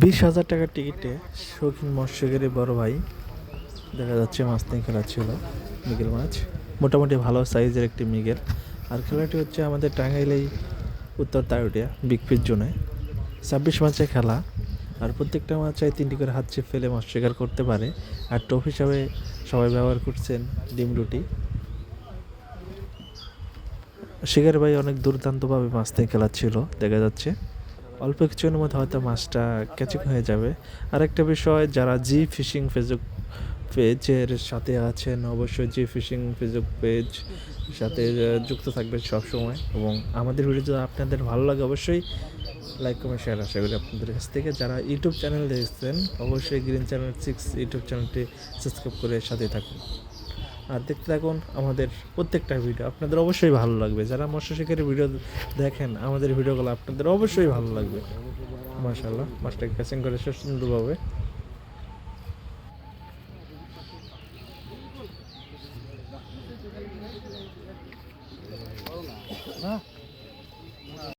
বিশ হাজার টাকার টিকিটে শৌখিন মৎস্যগিরি বড় ভাই দেখা যাচ্ছে মাছ নিয়ে খেলা ছিল মিগেল মাছ। মোটামুটি ভালো সাইজের একটি মিগেল। আর খেলাটি হচ্ছে আমাদের টাঙ্গাইলেই উত্তর তারুটিয়া, বিগ ফিট জোনে। ছাব্বিশ মাসে খেলা আর প্রত্যেকটা মাছে তিনটি করে হাত চেপ ফেলে মাছ শিকার করতে পারে। আর টোপ হিসাবে সবাই ব্যবহার করছেন ডিম রুটি। শিকার ভাই অনেক দুর্দান্তভাবে মাছ নিয়ে ছিল, দেখা যাচ্ছে। অল্প কিছুক্ষণের মধ্যে হয়তো মাছটা ক্যাচিং হয়ে যাবে। আরেকটা বিষয়, যারা জি ফিশিং ফেসবুক পেজের সাথে আছেন, অবশ্যই জি ফিশিং ফেসবুক পেজ সাথে যুক্ত থাকবেন সবসময়। এবং আমাদের ভিডিও যদি আপনাদের ভালো লাগে, অবশ্যই লাইক কমেন্ট শেয়ার আশা করি আপনাদের কাছ থেকে। যারা ইউটিউব চ্যানেল দেখছেন, অবশ্যই গ্রিন চ্যানেল সিক্স ইউটিউব চ্যানেলটি সাবস্ক্রাইব করে সাথে থাকুন। আর দেখতে থাকুন আমাদের প্রত্যেকটা ভিডিও। আপনাদের অবশ্যই ভালো লাগবে। যারা মৎস্য শিকারের ভিডিও দেখেন, আমাদের ভিডিওগুলো আপনাদের অবশ্যই ভালো লাগবে। মাশাল্লাহ মাছটাকে ক্যাচিং করে সুন্দরভাবে